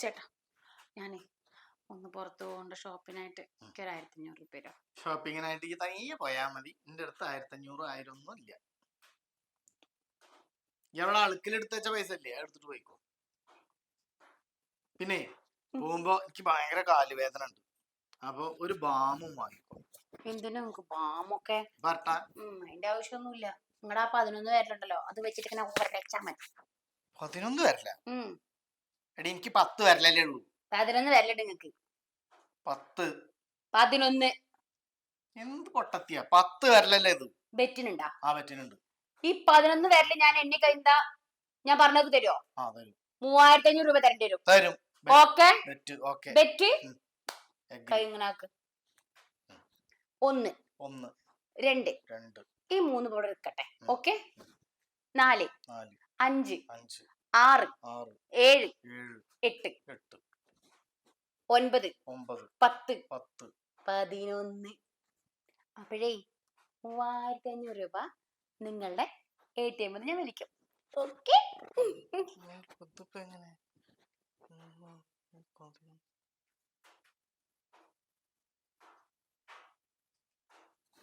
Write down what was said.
ചേട്ടാ ഞാനേ ഒന്ന് പുറത്തു പോകേണ്ട. ഷോപ്പിനായിട്ട് എനിക്ക് ഒരു ആയിരത്തി അഞ്ഞൂറ് രൂപ തരാം ഷോപ്പിങ്ങിനായിട്ട് ഈ തനിയെ പോയാ മതി. എന്റെ അടുത്ത് ആയിരത്തി അഞ്ഞൂറ് ആയിരം ഒന്നും ഇല്ല ഇയാളെ അളുക്കിലെടുത്ത് വെച്ച പൈസ അല്ലേ എടുത്തിട്ട് പോയിക്കോ. പിന്നെ പോകുമ്പോ എനിക്ക് ഭയങ്കര കാലുവേദന ഉണ്ട്. അപ്പൊ ഒരു ബാമും വാങ്ങിക്കോ. എന്തിനാ നമുക്ക് ബാമൊക്കെ? അതിന്റെ ആവശ്യമൊന്നുമില്ല. നിങ്ങളുടെ ആ പതിനൊന്ന് പേരിലുണ്ടല്ലോ. അത് വെച്ചിട്ട് ഇങ്ങനെ മതി. പതിനൊന്ന് വരില്ല ഉം. എടി എനിക്ക് പത്ത് വരലല്ലേ ഉള്ളൂ. പതിനൊന്ന് വരലുണ്ട് നിങ്ങക്ക്. പത്ത്. പതിനൊന്ന്. എന്ത് പൊട്ടത്തിയാ? പത്ത് വരലല്ലേ ഇത്? ബെറ്റിനുണ്ടാ? ആ പറ്റുന്നുണ്ട് ഈ പതിനൊന്ന് വരൽ ഞാൻ എണ്ണി കഴിഞ്ഞാ ഞാൻ പറഞ്ഞത് തരുമോ ആ തരും. മൂവായിരത്തി അഞ്ഞൂറ് രൂപ തരേണ്ടി വരും. തരും. ഓക്കെ? Bet okay. ബെറ്റ്? കൈ ഇങ്ങനെ ആക്ക്. ഒന്ന്. ഒന്ന്. രണ്ട്. രണ്ട്. ഈ മൂന്ന് ഇവിടെ എടുക്കട്ടെ. ഓക്കെ? നാല്. നാല്. അഞ്ച്. അഞ്ച്. ആറ് ഏഴ് എട്ട് ഒൻപത് പത്ത് പത്ത്. പതിനൊന്ന്. അപ്പോഴേ മൂവായിരത്തി അഞ്ഞൂറ് രൂപ നിങ്ങളുടെ എ ടി എമ്മിൽ ഞാൻ വിളിക്കും. ഓക്കെ?